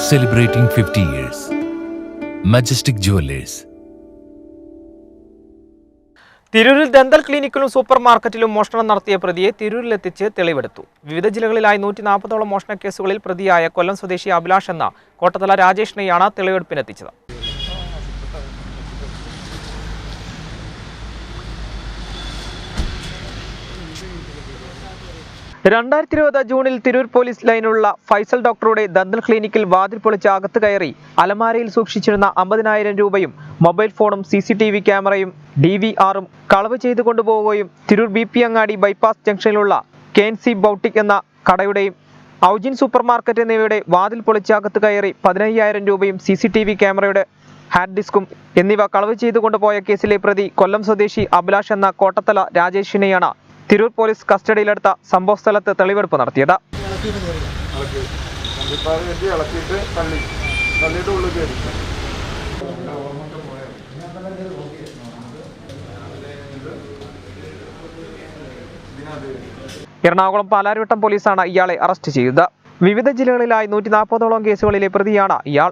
celebrating 50 years. Majestic Jewelers. തിരൂരിൽ dental ക്ലിനിക്കിലും super മാർക്കറ്റിലും മോഷണം നടത്തിയ പ്രതിയെ തിരൂരിലെത്തിച്ച് തെളിവെടുത്തു വിവിധ ജില്ലകളിലായി നൂറ്റി നാൽപ്പതോളം മോഷണ കേസുകളിൽ പ്രതിയായ കൊല്ലം സ്വദേശി അഭിലാഷ് എന്ന കോട്ടത്തല രാജേഷിനെയാണ് തെളിവെടുപ്പിനെത്തിച്ചത് രണ്ടായിരത്തി ഇരുപത് ജൂണിൽ തിരൂർ പോലീസ് ലൈനിലുള്ള ഫൈസൽ ഡോക്ടറുടെ ദന്തൽ ക്ലിനിക്കിൽ വാതിൽ പൊളിച്ച് അകത്ത് കയറി അലമാരയിൽ സൂക്ഷിച്ചിരുന്ന അമ്പതിനായിരം രൂപയും മൊബൈൽ ഫോണും സി സി ടി വി ക്യാമറയും ഡി വി ആറും കളവ് ചെയ്തു കൊണ്ടുപോവുകയും Tirur B P Angadi bypass ജംഗ്ഷനിലുള്ള K N C boutique എന്ന കടയുടെയും ഔജിൻ സൂപ്പർ മാർക്കറ്റ് എന്നിവയുടെ വാതിൽ പൊളിച്ച് അകത്ത് കയറി പതിനയ്യായിരം രൂപയും സി സി ടി വി ക്യാമറയുടെ ഹാർഡ് ഡിസ്കും എന്നിവ കളവ് ചെയ്തു കൊണ്ടുപോയ കേസിലെ പ്രതി കൊല്ലം സ്വദേശി അഭിലാഷ് എന്ന കോട്ടത്തല രാജേഷിനെയാണ് തിരൂർ പോലീസ് കസ്റ്റഡിയിലെടുത്ത സംഭവ സ്ഥലത്ത് തെളിവെടുപ്പ് നടത്തിയത്. എറണാകുളം പാലാരിവട്ടം പോലീസാണ് ഇയാളെ അറസ്റ്റ് ചെയ്തത്. വിവിധ ജില്ലകളിലായി നൂറ്റി നാൽപ്പതോളം കേസുകളിലെ പ്രതിയാണ് ഇയാൾ.